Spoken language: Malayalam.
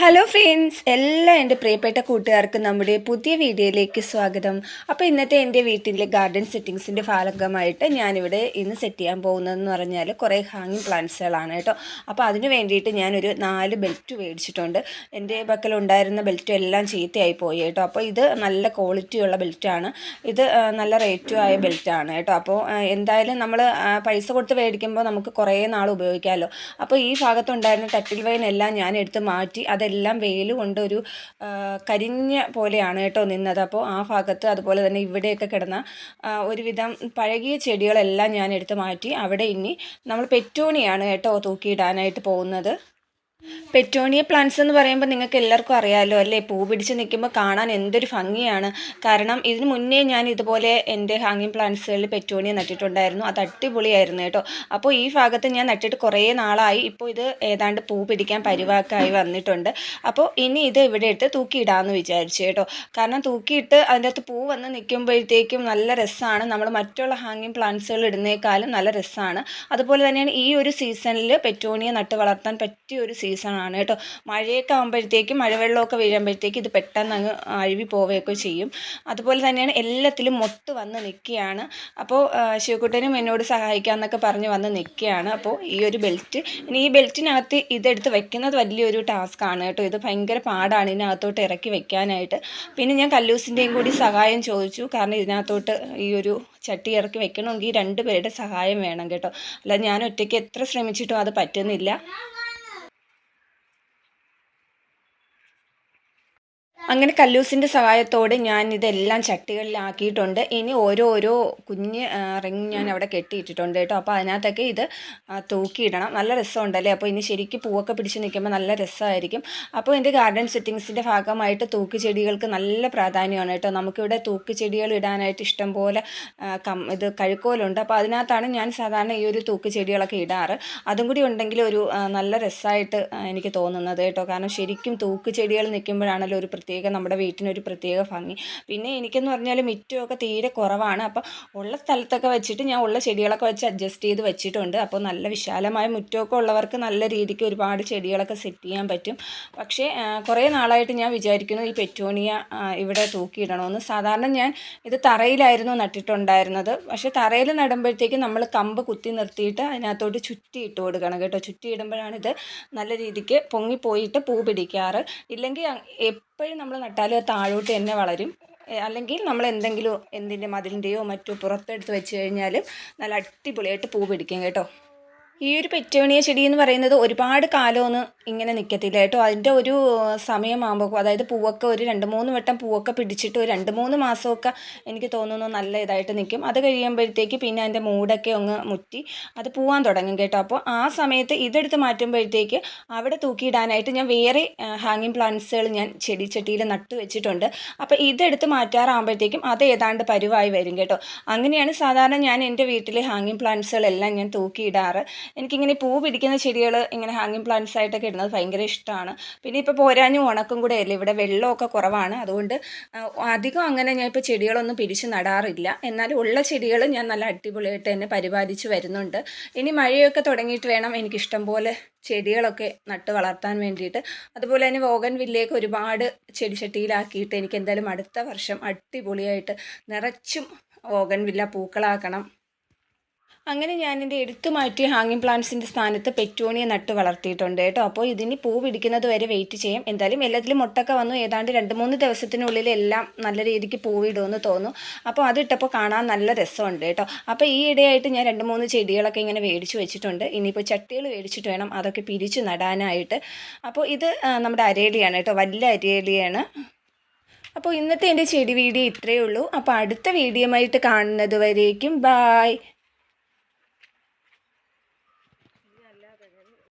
ഹലോ ഫ്രണ്ട്സ് എല്ലാ എന്റെ പ്രിയപ്പെട്ട കൂട്ടുകാർക്കും നമ്മുടെ പുതിയ വീഡിയോയിലേക്ക് സ്വാഗതം. അപ്പോൾ ഇന്നത്തെ എന്റെ വീട്ടിലെ ഗാർഡൻ സെറ്റിങ്സിന്റെ ഭാഗമായിട്ട് ഞാനിവിടെ ഇന്ന് സെറ്റ് ചെയ്യാൻ പോകുന്നതെന്ന് പറഞ്ഞാൽ കുറേ ഹാങ്ങിങ് പ്ലാന്റ്സുകളാണ് കേട്ടോ. അപ്പോൾ അതിന് വേണ്ടിയിട്ട് ഞാനൊരു നാല് ബെൽറ്റ് മേടിച്ചിട്ടുണ്ട്. എന്റെ പക്കലുണ്ടായിരുന്ന ബെൽറ്റ് എല്ലാം ചീത്തയായി പോയി കേട്ടോ. അപ്പോൾ ഇത് നല്ല ക്വാളിറ്റിയുള്ള ബെൽറ്റാണ് ഇത് നല്ല റേറ്റും ആയ ബെൽറ്റാണ് കേട്ടോ. അപ്പോൾ എന്തായാലും നമ്മൾ പൈസ കൊടുത്ത് മേടിക്കുമ്പോൾ നമുക്ക് കുറേ നാൾ ഉപയോഗിക്കാമല്ലോ. അപ്പോൾ ഈ ഭാഗത്തുണ്ടായിരുന്ന ടട്ടിൽ വൈനെല്ലാം ഞാൻ എടുത്ത് മാറ്റി അതെല്ലാം വെയിൽ കൊണ്ട് ഒരു കരിഞ്ഞ പോലെയാണ് കേട്ടോ നിന്നത്. അപ്പോൾ ആ ഭാഗത്ത് അതുപോലെ തന്നെ ഇവിടെയൊക്കെ കിടന്ന ഒരുവിധം പഴകിയ ചെടികളെല്ലാം ഞാൻ എടുത്ത് മാറ്റി അവിടെ ഇനി നമ്മൾ പെറ്റോണിയാണ് കേട്ടോ തൂക്കിയിടാനായിട്ട് പോകുന്നത്. പെറ്റോണിയ പ്ലാന്റ്സ് എന്ന് പറയുമ്പോൾ നിങ്ങൾക്ക് എല്ലാവർക്കും അറിയാമല്ലോ അല്ലേ? പൂ പിടിച്ച് നിൽക്കുമ്പോൾ കാണാൻ എന്തൊരു ഭംഗിയാണ്. കാരണം ഇതിന് മുന്നേ ഞാൻ ഇതുപോലെ എന്റെ ഹാങ്ങിങ് പ്ലാന്റ്സുകളിൽ പെറ്റോണിയ നട്ടിട്ടുണ്ടായിരുന്നു. അത് അടിപൊളിയായിരുന്നു കേട്ടോ. അപ്പോൾ ഈ ഭാഗത്ത് ഞാൻ നട്ടിട്ട് കുറേ നാളായി. ഇപ്പോൾ ഇത് ഏതാണ്ട് പൂ പിടിക്കാൻ പരിവാക്കായി വന്നിട്ടുണ്ട്. അപ്പോൾ ഇനി ഇത് ഇവിടെ എടുത്ത് തൂക്കിയിടാമെന്ന് വിചാരിച്ചു കേട്ടോ. കാരണം തൂക്കിയിട്ട് അതിന്റെ അകത്ത് പൂ വന്ന് നിൽക്കുമ്പോഴത്തേക്കും നല്ല രസമാണ് നമ്മൾ മറ്റുള്ള ഹാങ്ങിങ് പ്ലാന്റ്സുകൾ ഇടുന്നേക്കാളും നല്ല രസമാണ് അതുപോലെ തന്നെയാണ് ഈ ഒരു സീസണിൽ പെറ്റോണിയ നട്ട് വളർത്താൻ പറ്റിയ ഒരു സീസണാണ്. കേട്ടോ മഴയൊക്കെ ആകുമ്പോഴത്തേക്കും മഴവെള്ളമൊക്കെ വീഴുമ്പോഴത്തേക്ക് ഇത് പെട്ടെന്ന് അങ്ങ് അഴുവി പോവുകയൊക്കെ ചെയ്യും. അതുപോലെ തന്നെയാണ് എല്ലാത്തിലും മൊത്ത് വന്ന് നിൽക്കുകയാണ്. അപ്പോൾ ശിവക്കുട്ടനും എന്നോട് സഹായിക്കാമെന്നൊക്കെ പറഞ്ഞ് വന്ന് നിൽക്കുകയാണ്. അപ്പോൾ ഈ ഒരു ബെൽറ്റ് ഇനി ഈ ബെൽറ്റിനകത്ത് ഇതെടുത്ത് വെക്കുന്നത് വലിയൊരു ടാസ്ക്കാണ് കേട്ടോ. ഇത് ഭയങ്കര പാടാണ് ഇതിനകത്തോട്ട് ഇറക്കി വെക്കാനായിട്ട്. പിന്നെ ഞാൻ കല്ലൂസിന്റെയും കൂടി സഹായം ചോദിച്ചു. കാരണം ഇതിനകത്തോട്ട് ഈ ഒരു ചട്ടി ഇറക്കി വെക്കണമെങ്കിൽ രണ്ട് പേരുടെ സഹായം വേണം കേട്ടോ. അല്ല ഞാൻ ഒറ്റയ്ക്ക് എത്ര ശ്രമിച്ചിട്ടും അത് പറ്റുന്നില്ല. അങ്ങനെ കല്ലൂസിന്റെ സഹായത്തോടെ ഞാൻ ഇതെല്ലാം ചട്ടികളിലാക്കിയിട്ടുണ്ട്. ഇനി ഓരോരോ കുഞ്ഞ് റിങ് ഞാൻ അവിടെ കെട്ടിയിട്ടിട്ടുണ്ട് കേട്ടോ. അപ്പോൾ അതിനകത്തൊക്കെ ഇത് തൂക്കിയിടണം. നല്ല രസമുണ്ടല്ലേ? അപ്പോൾ ഇനി ശരിക്കും പൂവൊക്കെ പിടിച്ച് നിൽക്കുമ്പോൾ നല്ല രസമായിരിക്കും. അപ്പോൾ എന്റെ ഗാർഡൻ സെറ്റിങ്സിന്റെ ഭാഗമായിട്ട് തൂക്ക് ചെടികൾക്ക് നല്ല പ്രാധാന്യമാണ് കേട്ടോ. നമുക്കിവിടെ തൂക്ക് ചെടികൾ ഇടാനായിട്ട് ഇഷ്ടം പോലെ ആ, കം ഇത് കഴുക്കോലുണ്ട്. അപ്പോൾ അതിനകത്താണ് ഞാൻ സാധാരണ ഈ ഒരു തൂക്ക് ചെടികളൊക്കെ ഇടാറ്. അതും കൂടി ഉണ്ടെങ്കിൽ ഒരു നല്ല രസമായിട്ട് എനിക്ക് തോന്നുന്നത് കേട്ടോ. കാരണം ശരിക്കും തൂക്ക് ചെടികൾ നിൽക്കുമ്പോഴാണല്ലോ ഒരു പ്രത്യേക നമ്മുടെ വീട്ടിനൊരു പ്രത്യേക ഭംഗി. പിന്നെ എനിക്കെന്ന് പറഞ്ഞാൽ മിറ്റമൊക്കെ തീരെ കുറവാണ്. അപ്പോൾ ഉള്ള സ്ഥലത്തൊക്കെ വെച്ചിട്ട് ഞാൻ ഉള്ള ചെടികളൊക്കെ വെച്ച് അഡ്ജസ്റ്റ് ചെയ്ത് വെച്ചിട്ടുണ്ട്. അപ്പോൾ നല്ല വിശാലമായ മുറ്റമൊക്കെ ഉള്ളവർക്ക് നല്ല രീതിക്ക് ഒരുപാട് ചെടികളൊക്കെ സെറ്റ് ചെയ്യാൻ പറ്റും. പക്ഷേ കുറേ നാളായിട്ട് ഞാൻ വിചാരിക്കുന്നു ഈ പെറ്റോണിയ ഇവിടെ തൂക്കിയിടണമെന്ന് സാധാരണ ഞാൻ ഇത് തറയിലായിരുന്നു നട്ടിട്ടുണ്ടായിരുന്നത്. പക്ഷേ തറയിൽ നടുമ്പോഴത്തേക്ക് നമ്മൾ കമ്പ് കുത്തി നിർത്തിയിട്ട് അതിനകത്തോട്ട് ചുറ്റി ഇട്ട് കൊടുക്കണം കേട്ടോ. ചുറ്റി ഇടുമ്പോഴാണ് ഇത് നല്ല രീതിക്ക് പൊങ്ങിപ്പോയിട്ട് പൂ പിടിക്കാറ്. ഇല്ലെങ്കിൽ എപ്പോഴും നമ്മൾ നട്ടാലും അത് താഴോട്ട് തന്നെ വളരും. അല്ലെങ്കിൽ നമ്മൾ എന്തെങ്കിലും എന്തിന്റെ മതിലിന്റെയോ മറ്റോ പുറത്തെടുത്ത് വെച്ച് കഴിഞ്ഞാലും നല്ല അടിപൊളിയായിട്ട് പൂ പിടിക്കും കേട്ടോ. ഈ ഒരു പെറ്റോണിയ ചെടി എന്ന് പറയുന്നത് ഒരുപാട് കാലമൊന്നും ഇങ്ങനെ നിൽക്കത്തില്ല കേട്ടോ. അതിന്റെ ഒരു സമയമാകുമ്പോൾ അതായത് പൂവൊക്കെ ഒരു രണ്ട് മൂന്ന് വട്ടം പൂവൊക്കെ പിടിച്ചിട്ട് ഒരു രണ്ട് മൂന്ന് മാസമൊക്കെ എനിക്ക് തോന്നുന്നു നല്ല ഇതായിട്ട് നിൽക്കും അത് കഴിയുമ്പോഴത്തേക്ക് പിന്നെ അതിന്റെ മൂടൊക്കെ ഒന്ന് മുറ്റി അത് പൂവാൻ തുടങ്ങും കേട്ടോ. അപ്പോൾ ആ സമയത്ത് ഇതെടുത്ത് മാറ്റുമ്പോഴത്തേക്ക് അവിടെ തൂക്കിയിടാനായിട്ട് ഞാൻ വേറെ ഹാങ്ങിങ് പ്ലാന്റ്സുകൾ ഞാൻ ചെടിച്ചട്ടിയിൽ നട്ടു വെച്ചിട്ടുണ്ട്. അപ്പോൾ ഇതെടുത്ത് മാറ്റാറാകുമ്പോഴത്തേക്കും അത് ഏതാണ്ട് പരുവായി വരും കേട്ടോ. അങ്ങനെയാണ് സാധാരണ ഞാൻ എന്റെ വീട്ടിലെ ഹാങ്ങിങ് പ്ലാന്റ്സുകളെല്ലാം ഞാൻ തൂക്കിയിടാറ്. എനിക്കിങ്ങനെ പൂ പിടിക്കുന്ന ചെടികൾ ഇങ്ങനെ ഹാങ്ങിങ് പ്ലാന്റ്സ് ആയിട്ടൊക്കെ ഇടുന്നത് ഭയങ്കര ഇഷ്ടമാണ് പിന്നെ ഇപ്പോൾ പോരാഞ്ഞും ഉണക്കും കൂടെ അല്ലേ? ഇവിടെ വെള്ളമൊക്കെ കുറവാണ്. അതുകൊണ്ട് അധികം അങ്ങനെ ഞാൻ ഇപ്പോൾ ചെടികളൊന്നും പിരിച്ച് നടാറില്ല. എന്നാലും ഉള്ള ചെടികൾ ഞാൻ നല്ല അടിപൊളിയായിട്ട് തന്നെ പരിപാലിച്ച് വരുന്നുണ്ട്. ഇനി മഴയൊക്കെ തുടങ്ങിയിട്ട് വേണം എനിക്കിഷ്ടം പോലെ ചെടികളൊക്കെ നട്ട് വളർത്താൻ വേണ്ടിയിട്ട്. അതുപോലെ തന്നെ വോഗൻ വില്ലയൊക്കെ ഒരുപാട് ചെടിച്ചട്ടിയിലാക്കിയിട്ട് എനിക്ക് എന്തായാലും അടുത്ത വർഷം അടിപൊളിയായിട്ട് നിറച്ചും വോഗൻ വില്ല പൂക്കളാക്കണം. അങ്ങനെ ഞാൻ എന്റെ എടുത്തു മാറ്റി ഹാങ്ങിങ് പ്ലാന്റ്സിന്റെ സ്ഥാനത്ത് പെറ്റോണിയ നട്ട് വളർത്തിയിട്ടുണ്ട് കേട്ടോ. അപ്പോൾ ഇതിന് പൂ പിടിക്കുന്നത് വരെ വെയിറ്റ് ചെയ്യും. എന്തായാലും എല്ലാത്തിലും മുട്ടൊക്കെ വന്നു. ഏതാണ്ട് രണ്ട് മൂന്ന് ദിവസത്തിനുള്ളിൽ എല്ലാം നല്ല രീതിക്ക് പൂവിടുമെന്ന് തോന്നുന്നു. അപ്പോൾ അതിട്ടപ്പോൾ കാണാൻ നല്ല രസമുണ്ട് കേട്ടോ. അപ്പോൾ ഈ ഇടയായിട്ട് ഞാൻ രണ്ട് മൂന്ന് ചെടികളൊക്കെ ഇങ്ങനെ മേടിച്ച് വെച്ചിട്ടുണ്ട്. ഇനിയിപ്പോൾ ചട്ടികൾ മേടിച്ചിട്ട് വേണം അതൊക്കെ പിരിച്ച് നടാനായിട്ട്. അപ്പോൾ ഇത് നമ്മുടെ അരേലിയാണ് കേട്ടോ. വലിയ അരേലിയാണ്. അപ്പോൾ ഇന്നത്തെ എന്റെ ചെടി വീഡിയോ ഇത്രയേ ഉള്ളൂ. അപ്പോൾ അടുത്ത വീഡിയോ ആയിട്ട് കാണുന്നത് വരേക്കും. ബായ്